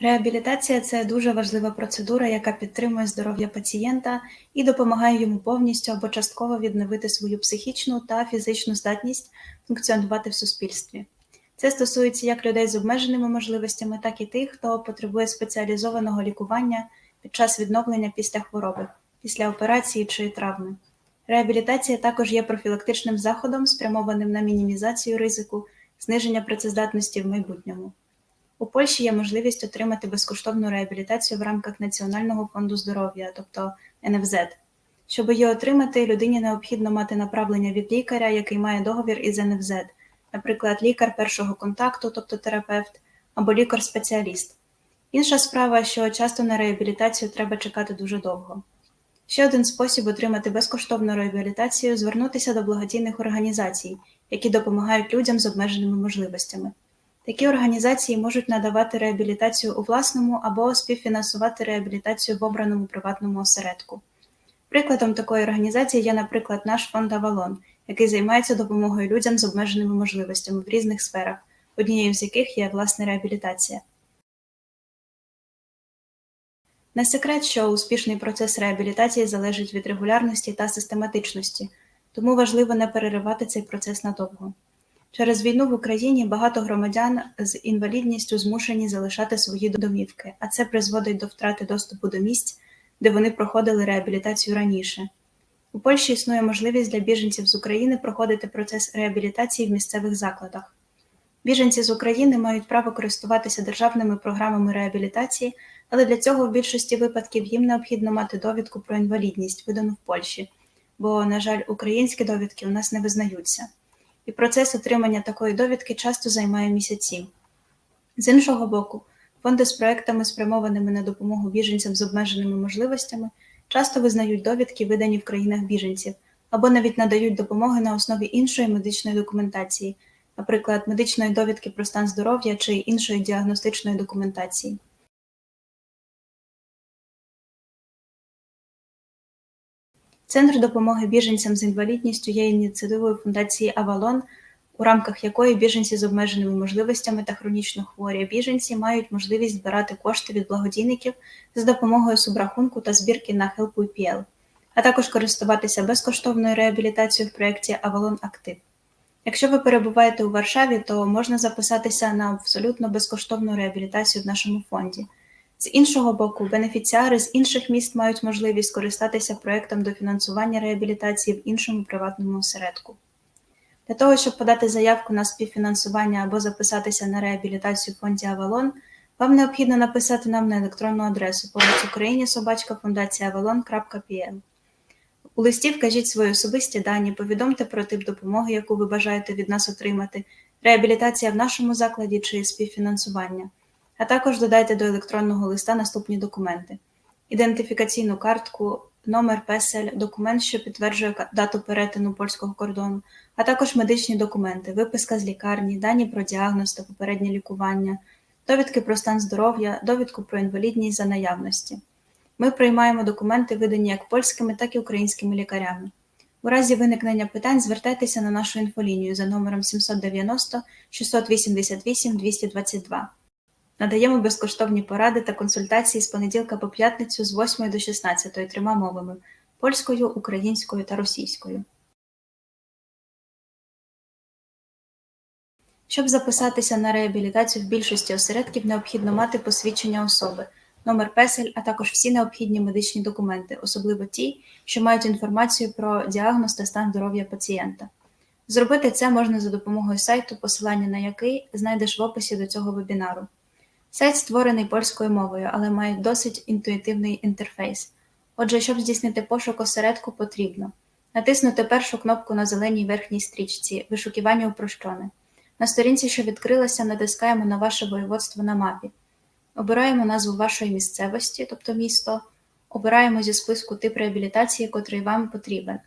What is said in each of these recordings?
Реабілітація це дуже важлива процедура, яка підтримує здоров'я пацієнта і допомагає йому повністю або частково відновити свою психічну та фізичну здатність функціонувати в суспільстві. Це стосується як людей з обмеженими можливостями, так і тих, хто потребує спеціалізованого лікування під час відновлення після хвороби, після операції чи травми. Реабілітація також є профілактичним заходом, спрямованим на мінімізацію ризику, зниження працездатності в майбутньому. У Польщі є можливість отримати безкоштовну реабілітацію в рамках Національного фонду здоров'я, тобто НФЗ. Щоб її отримати, людині необхідно мати направлення від лікаря, який має договір із НФЗ, наприклад, лікар першого контакту, тобто терапевт, або лікар-спеціаліст. Інша справа, що часто на реабілітацію треба чекати дуже довго. Ще один спосіб отримати безкоштовну реабілітацію звернутися до благодійних організацій, які допомагають людям з обмеженими можливостями. Такі організації можуть надавати реабілітацію у власному або співфінансувати реабілітацію в обраному приватному осередку. Прикладом такої організації є, наприклад, наш фонд Авалон, який займається допомогою людям з обмеженими можливостями в різних сферах, однією з яких є власне реабілітація. Не секрет, що успішний процес реабілітації залежить від регулярності та систематичності, тому важливо не переривати цей процес надовго. Через війну в Україні багато громадян з інвалідністю змушені залишати свої домівки, а це призводить до втрати доступу до місць, де вони проходили реабілітацію раніше. У Польщі існує можливість для біженців з України проходити процес реабілітації в місцевих закладах. Біженці з України мають право користуватися державними програмами реабілітації, але для цього в більшості випадків їм необхідно мати довідку про інвалідність, видану в Польщі, бо, на жаль, українські довідки у нас не визнаються і процес отримання такої довідки часто займає місяці. З іншого боку, фонди з проектами, спрямованими на допомогу біженцям з обмеженими можливостями, часто визнають довідки, видані в країнах біженців, або навіть надають допомоги на основі іншої медичної документації, наприклад, медичної довідки про стан здоров'я чи іншої діагностичної документації. Центр допомоги біженцям з інвалідністю є ініціативою фундації Авалон, у рамках якої біженці з обмеженими можливостями та хронічно хворі біженці мають можливість збирати кошти від благодійників з допомогою субрахунку та збірки на HelpUPL, а також користуватися безкоштовною реабілітацією в проєкті Авалон Актив. Якщо ви перебуваєте у Варшаві, то можна записатися на абсолютно безкоштовну реабілітацію в нашому фонді. З іншого боку, бенефіціари з інших міст мають можливість скористатися проектом дофінансування реабілітації в іншому приватному осередку. Для того, щоб подати заявку на співфінансування або записатися на реабілітацію в фонді Авалон, вам необхідно написати нам на електронну адресу «Помоць Україні собачка фундація. У листі вкажіть свої особисті дані, повідомте про тип допомоги, яку ви бажаєте від нас отримати, реабілітація в нашому закладі чи співфінансування а також додайте до електронного листа наступні документи: ідентифікаційну картку, номер песель, документ, що підтверджує дату перетину польського кордону, а також медичні документи, виписка з лікарні, дані про діагноз та попереднє лікування, довідки про стан здоров'я, довідку про інвалідність за наявності. Ми приймаємо документи, видані як польськими, так і українськими лікарями. У разі виникнення питань звертайтеся на нашу інфолінію за номером 790 688 222. Надаємо безкоштовні поради та консультації з понеділка по п'ятницю з 8 до 16 трьома мовами польською, українською та російською. Щоб записатися на реабілітацію в більшості осередків, необхідно мати посвідчення особи, номер песель, а також всі необхідні медичні документи, особливо ті, що мають інформацію про діагноз та стан здоров'я пацієнта. Зробити це можна за допомогою сайту, посилання на який знайдеш в описі до цього вебінару. Сайт створений польською мовою, але має досить інтуїтивний інтерфейс. Отже, щоб здійснити пошук осередку, потрібно натиснути першу кнопку на зеленій верхній стрічці Вишукування упрощене. На сторінці, що відкрилася, натискаємо на ваше воєводство на мапі. Обираємо назву вашої місцевості, тобто місто, обираємо зі списку тип реабілітації, котрий вам потрібен.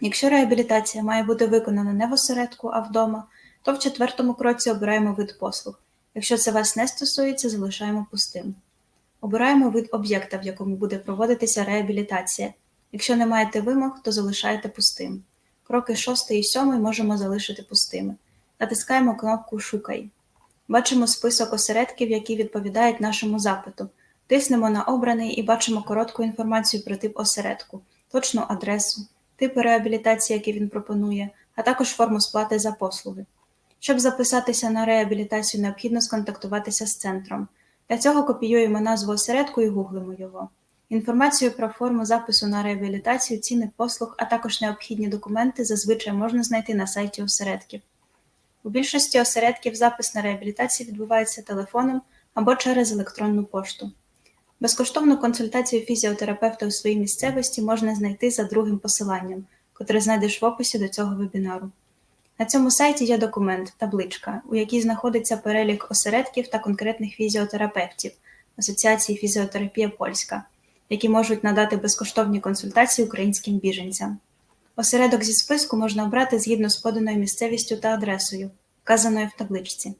Якщо реабілітація має бути виконана не в осередку, а вдома, то в четвертому кроці обираємо вид послуг. Якщо це вас не стосується, залишаємо пустим. Обираємо вид об'єкта, в якому буде проводитися реабілітація. Якщо не маєте вимог, то залишаєте пустим. Кроки 6 і 7 можемо залишити пустими. Натискаємо кнопку Шукай. Бачимо список осередків, які відповідають нашому запиту. Тиснемо на обраний і бачимо коротку інформацію про тип осередку, точну адресу, типи реабілітації, які він пропонує, а також форму сплати за послуги. Щоб записатися на реабілітацію, необхідно сконтактуватися з центром. Для цього копіюємо назву осередку і гуглимо його. Інформацію про форму запису на реабілітацію, ціни послуг, а також необхідні документи зазвичай можна знайти на сайті осередків. У більшості осередків запис на реабілітацію відбувається телефоном або через електронну пошту. Безкоштовну консультацію фізіотерапевта у своїй місцевості можна знайти за другим посиланням, котре знайдеш в описі до цього вебінару. На цьому сайті є документ, табличка, у якій знаходиться перелік осередків та конкретних фізіотерапевтів Асоціації фізіотерапія Польська, які можуть надати безкоштовні консультації українським біженцям. Осередок зі списку можна обрати згідно з поданою місцевістю та адресою, вказаною в табличці.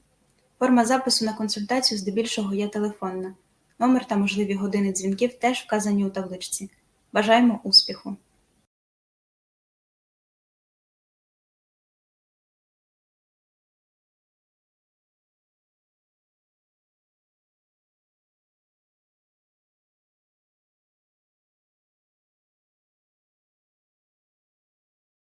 Форма запису на консультацію здебільшого є телефонна. Номер та можливі години дзвінків теж вказані у табличці. Бажаємо успіху!